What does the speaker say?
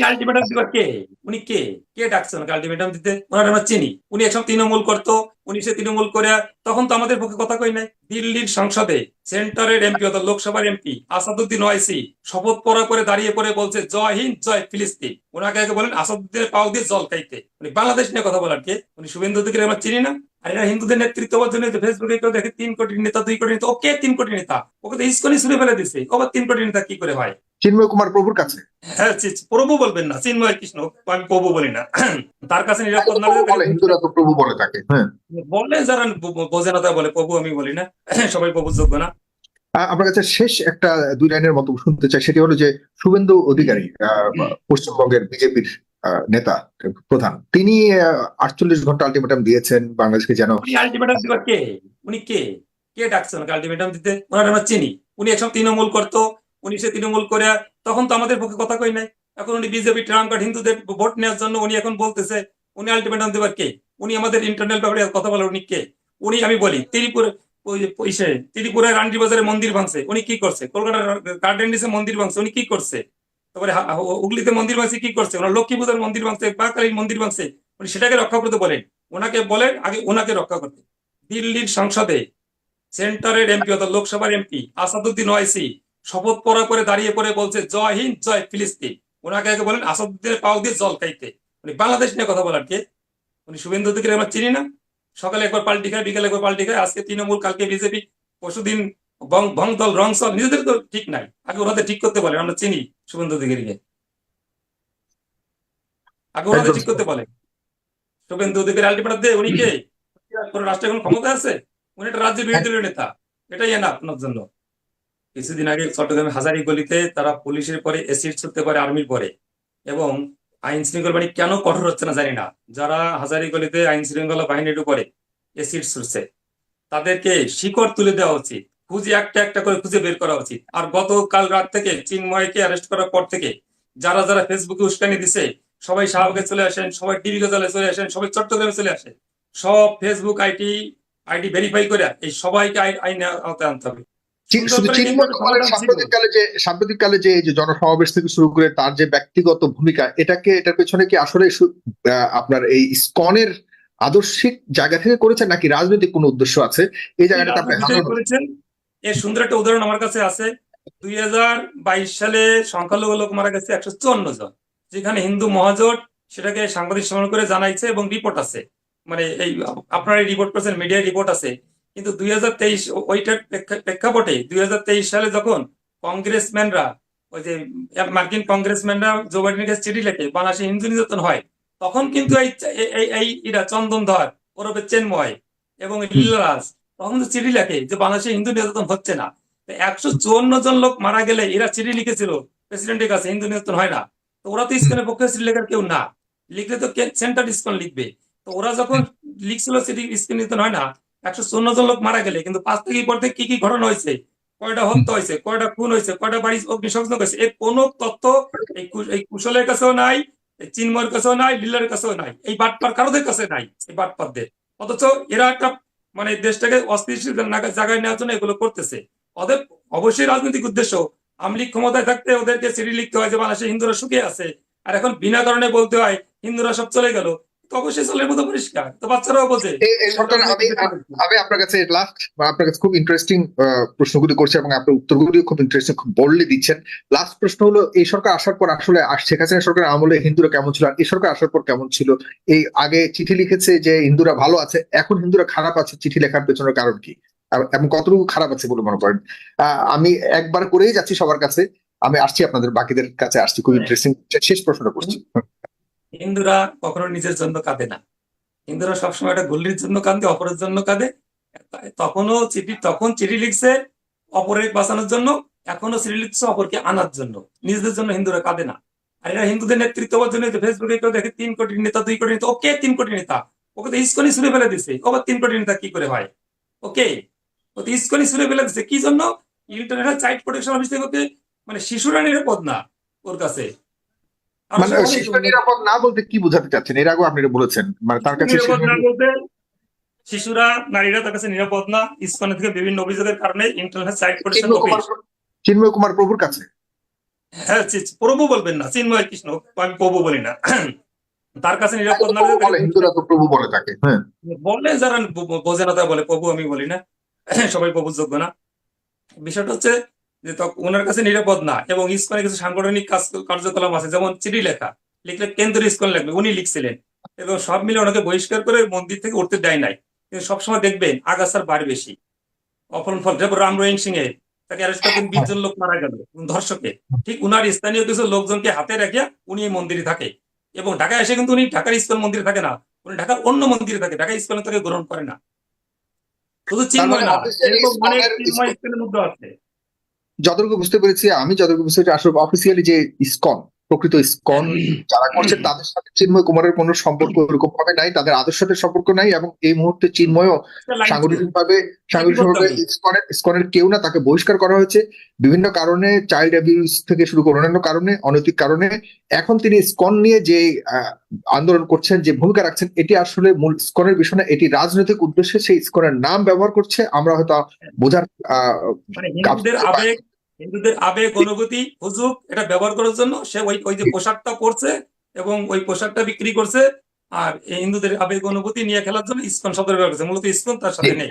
Ultimatum দিবার কে? উনি কে? কে ultimatum দিতে? ওনার চিনি। উনি একসময় তৃণমূল করতো তৃণমূল করে, তখন তো আমাদের পক্ষে কথা কই নাই। দিল্লির সংসদে সেন্টারের এমপি অর্থাৎ লোকসভার এমপি আসাদুদ্দিন ওয়াইসি শপথ পড়া করে দাঁড়িয়ে পড়ে বলছে, জয় হিন্দ, জয় ফিলিস্তিন। ওনাকে আগে বলেন, আসাদুদ্দিনের পাও দিয়ে জল খাইতে। উনি বাংলাদেশ নিয়ে কথা বলার কে? উনি শুভেন্দু আমরা চিনি না। আর এরা হিন্দুদের নেতৃত্ব জন্য ফেসবুকে কেউ দেখে, তিন কোটি নেতা, দুই কোটি নেতা। ওকে তিন কোটি নেতা। ওকে তো ইস্কনি ছুড়ে ফেলে দিছে। আবার তিন কোটি নেতা কি করে হয়? চিন্ময় কুমার প্রভুর কাছে। হ্যাঁ প্রভু বলবেন না চিন্ময় কৃষ্ণ আমি প্রভু বলি না। তার কাছে নিরাপদ না বলে হিন্দুরা তো প্রভু বলে থাকে হ্যাঁ। বলে যারা বোঝে না তারা বলে প্রভু আমি বলি না সবাই প্রভু যোগ্য না। আপনার কাছে শেষ একটা দুই লাইনের মতো শুনতে চাই সেটি হলো যে শুভেন্দু অধিকারী পশ্চিমবঙ্গের বিজেপির নেতা প্রধান। তিনি আটচল্লিশ ঘণ্টা আলটিমেটাম দিয়েছেন বাংলাদেশকে যেন আলটিমেটাম দিবার কে? উনি কে? কে ডাকছেন আলটিমেটাম দিতে? ওনার আমরা চিনি উনি একসময় তৃণমূল করতো উনি সে তৃণমূল করে, তখন তো আমাদের পক্ষে কথা কই নাই। এখন উনি বিজেপি ট্রাম্প কার্ড, হিন্দুদের ভোট নেওয়ার জন্য উনি এখন বলতেছে, উনি আলটিমেটাম দেবার কে? উনি আমাদের ইন্টারনাল ব্যাপারে কথা বলে উনি কে? উনি, আমি বলি, ত্রিপুরা ত্রিপুরায় রান্ডি বাজারে মন্দির ভাঙছে, উনি কি করছে? কলকাতার গার্ডেন ডিসে মন্দির ভাঙছে, উনি কি করছে? তারপরে হুগলিতে মন্দির ভাঙছে, কি করছে? ওনার লক্ষ্মী পূজার মন্দির ভাঙছে বাকালীর মন্দির ভাঙছে, উনি সেটাকে রক্ষা করতে বলেন। ওনাকে বলেন, আগে ওনাকে রক্ষা করতে। দিল্লির সংসদে, সেন্টারের এমপি অর্থাৎ লোকসভার এমপি, আসাদুদ্দিন ওয়াইসি শপথ পড়া করে দাঁড়িয়ে পড়ে বলছে জয় হিন্দ জয় ফিলিস্তিন। ওনাকে আগে বলেন আসাদুদ্দিনের পাও দিয়ে জল খাইতে। উনি বাংলাদেশ নিয়ে কথা বলার কে? উনি শুভেন্দু অধিকারী আমরা চিনি না। সকালে একবার পাল্টি খায় বিকালে একবার পাল্টি খায়। আজকে তৃণমূল কালকে বিজেপি। পরশুদিন ভং দল রং সল নিজেদের তো ঠিক নাই। আগে ওনাদের ঠিক করতে বলে আমরা চিনি শুভেন্দু অধিকারীকে। আগে ওনাদের ঠিক করতে বলে শুভেন্দু অধিকারী আলটিমেটাম দে উনি কে? কোনো ক্ষমতা আছে? উনি একটা রাজ্যের বিরোধী নেতা। এটাই না আপনার জন্য। কিছুদিন আগে চট্টগ্রামে হাজারি গলিতে তারা পুলিশের পরে এসিড ছুটতে পারে আর্মির পরে। এবং আইন শৃঙ্খলা বাহিনী কেন কঠোর হচ্ছে না জানি না। যারা হাজারি গলিতে আইন শৃঙ্খলা বাহিনীর উপরে এসিড ছুটছে, তাদেরকে শিকড় তুলে দেওয়া উচিত। খুঁজে একটা একটা করে খুঁজে বের করা উচিত। আর গতকাল রাত থেকে চিন্ময়কে অ্যারেস্ট করার পর থেকে যারা যারা ফেসবুকে উস্কানি দিছে, সবাই শাহবাগে চলে আসেন, সবাই টিভি গজালে চলে আসেন, সবাই চট্টগ্রামে চলে আসেন। সব ফেসবুক আইটি আইডি ভেরিফাই করে এই সবাইকে আইন আওতায় আনতে হবে। শুধু করে চিন্ময় কুমারের সাম্প্রতিককালে যে সাম্প্রতিককালে যে যে জনসমাবেশ থেকে শুরু করে তার যে ব্যক্তিগত ভূমিকা এটাকে এটার পেছনে কি আসলে আপনার এই ইসকনের আদর্শিক জায়গা থেকে করেছেন নাকি রাজনৈতিক কোনো উদ্দেশ্য আছে? এই জায়গাটাতে আপনি করেছেন। এর সুন্দর একটা উদাহরণ আমার কাছে আছে। দুই হাজার বাইশ সালে সংখ্যালঘু লোক মারা গেছে একশো চুয়ান্ন জন যেখানে হিন্দু মহাজোট সেটাকে সাংবাদিক সম্মেলন করে জানাইছে এবং রিপোর্ট আছে। মানে এই আপনারা রিপোর্ট করেছেন মিডিয়ায় রিপোর্ট আছে। কিন্তু দুই হাজার তেইশ ওইটার প্রেক্ষাপটে দুই হাজার তেইশ সালে যখন কংগ্রেসম্যানরা ওই যে মার্কিন কংগ্রেসম্যানরা জো বাইডেনের কাছে চিঠি লেখে বাংলাদেশে হিন্দু নির্যাতন হয় তখন কিন্তু এই চন্দন ধর ওরফে চেন্ময় এবং লীলারাজ তখন তো চিঠি লেখে যে বাংলাদেশে হিন্দু নির্যাতন হচ্ছে না। একশো চুয়ান্ন জন লোক মারা গেলে এরা চিঠি লিখেছিল প্রেসিডেন্টের কাছে হিন্দু নির্যাতন হয় না। তো ওরা তো ইস্কনের পক্ষে চিঠি লেখার কেউ না। লিখলে তো সেন্টার ইস্কন লিখবে। তো ওরা যখন লিখছিল চিঠি ইস্কন নির্যাতন হয় না। একশো চুয়ান্ন জন লোক মারা গেলে, কিন্তু পাঁচ থেকে পর থেকে কি কি ঘটনা হয়েছে? কয়টা হত্যা হয়েছে? কয়টা খুন হয়েছে? কয়টা বাড়ি অগ্নিসংযোগ হয়েছে? এর কোনো তথ্য এই কুশলের কাছেও নাই কাছেও নাই লীলার কাছেও নাই। এই বাটপার কারোদের কাছে নাই, এই বাটপারদের। অথচ এরা একটা মানে দেশটাকে অস্থিতিশীল নাগা- জায়গায় নেওয়ার জন্য এগুলো করতেছে। ওদের অবশ্যই রাজনৈতিক উদ্দেশ্য আমলিক ক্ষমতায় থাকতে ওদেরকে চিঠি লিখতে হয় যে বাংলাদেশে হিন্দুরা সুখে আছে। আর এখন বিনা কারণে বলতে হয়, হিন্দুরা সব চলে গেল। তো অবশ্যই চলে মতো পরিষ্কার। তো বাচ্চারাও বোঝে। এই- এই সরকার আমি আমি আপনার কাছে লাস্ট আপনার কাছে খুব ইন্টারেস্টিং প্রশ্নগুলি করছি এবং আপনার উত্তরগুলি খুব ইন্টারেস্টিং খুব বললে দিচ্ছেন। লাস্ট প্রশ্ন হলো এই সরকার আসার পর আসলে শেখ হাসিনা সরকার আমলে হিন্দুরা কেমন ছিল আর এই সরকার আসার পর কেমন ছিল? এই আগে চিঠি লিখেছে যে হিন্দুরা ভালো আছে এখন হিন্দুরা খারাপ আছে চিঠি লেখার পেছনের কারণ কি? এবং কতটুকু খারাপ আছে বলে মনে করেন? আহ, আমি একবার করেই যাচ্ছি সবার কাছে। আমি আসছি আপনাদের বাকিদের কাছে আসছি খুব ইন্টারেস্টিং শেষ প্রশ্নটা করছি। হিন্দুরা কখনো নিজের জন্য কাঁদে না। হিন্দুরা সবসময় একটা গুল্লির জন্য কাঁদে, অপরের জন্য কাঁদে। তখনও চিঠি, তখন চিঠি লিখছে অপরের বাঁচানোর জন্য এখনও চিঠি লিখছে অপরকে আনার জন্য। নিজেদের জন্য হিন্দুরা কাঁদে না। আর এরা হিন্দুদের নেতৃত্ব হওয়ার জন্য ফেসবুকে কেউ দেখে তিন কোটি নেতা, দুই কোটি নেতা, ওকে তিন কোটি নেতা, ওকে তো ইস্কনি ছুড়ে ফেলে দিছে আবার তিন কোটি নেতা কি করে হয়? ওকে, ও তো ইস্কনি ছুড়ে ফেলে দিছে, কি জন্য? ইন্টারন্যাশনাল চাইল্ড প্রোটেকশন অফিস থেকে ওকে মানে শিশুরা নিরাপদ না ওর কাছে। মানে শিশু নিরাপদ না বলতে কি বোঝাতে চাচ্ছেন? এর আগেও আপনি বলেছেন মানে তার কাছে শিশুরা নারীরা তার কাছে নিরাপদ না। থেকে বিভিন্ন অভিযোগের কারণে international child protection Chinmoy Kumar প্রভুর কাছে? হ্যাঁ প্রভু বলবেন না চিন্ময় কৃষ্ণ আমি প্রভু বলি না। তার কাছে নিরাপদ না বলে হিন্দুরা তো প্রভু বলে তাকে। হ্যাঁ। বলে যারা বোঝে না তারা বলে প্রভু আমি বলি না। সবাই প্রভুর যোগ্য না। বিষয়টা হচ্ছে যে ওনার কাছে নিরাপদ না এবং ইসকনের কিছু সাংগঠনিক কাজ কার্যকলাপ আছে যেমন চিঠি লেখা লিখলে কেন্দ্রীয় ইসকন লিখবে উনি লিখছিলেন। এবং সব মিলে ওনাকে বহিষ্কার করে মন্দির থেকে উঠতে দেয় নাই। কিন্তু সবসময় দেখবেন আগাছার বার বেশি। অফলন ফল যেমন রাম রহিম সিং এ তাকে অ্যারেস্ট করতেন বিশ জন লোক মারা গেল ধর্ষকে। ঠিক উনার স্থানীয় কিছু লোকজনকে হাতে রেখে উনি এই মন্দিরে থাকে। এবং ঢাকায় এসে কিন্তু উনি ঢাকার ইসকন মন্দিরে থাকে না উনি ঢাকার অন্য মন্দিরে থাকে ঢাকা ইসকনে তাকে গ্রহণ করে না। শুধু চিন্ময় না এরকম অনেক চিন্ময় ইসকনের মধ্যে আছে। যতটুকু বুঝতে পেরেছি আমি যতটুকু বুঝতে পেরেছি আসলে অফিসিয়ালি যে ইসকন প্রকৃত ইসকন যারা করছে তাদের সাথে চিন্ময় কুমারের কোনো সম্পর্ক এরকম ভাবে নাই তাদের আদর্শ সাথে সম্পর্ক নাই এবং এই মুহূর্তে চিন্ময়ও line ছিল। সাংগঠনিক ভাবে ইসকনের ইসকনের কেউ না তাকে বহিষ্কার করা হয়েছে। বিভিন্ন কারণে চাইল্ড অ্যাবিউজ থেকে শুরু করে অন্যান্য কারণে অনৈতিক কারণে এখন তিনি ইসকন নিয়ে যে আন্দোলন করছেন যে ভূমিকা রাখছেন এটি আসলে মূল ইসকনের বিষয় না এটি রাজনৈতিক উদ্দেশ্যে সেই ইসকনের নাম ব্যবহার করছে। আমরা হয়তো বোঝার আহ, মানে আবেগ হিন্দুদের আবেগ, অনুভূতি হুজুক এটা ব্যবহার করার জন্য সে ওই ওই যে পোশাকটা পরছে এবং ওই পোশাকটা বিক্রি করছে আর হিন্দুদের আবেগ, অনুভূতি নিয়ে খেলার জন্য ইস্কন শব্দ ব্যবহার করছে। মূলত ইস্কন তার সাথে নেই।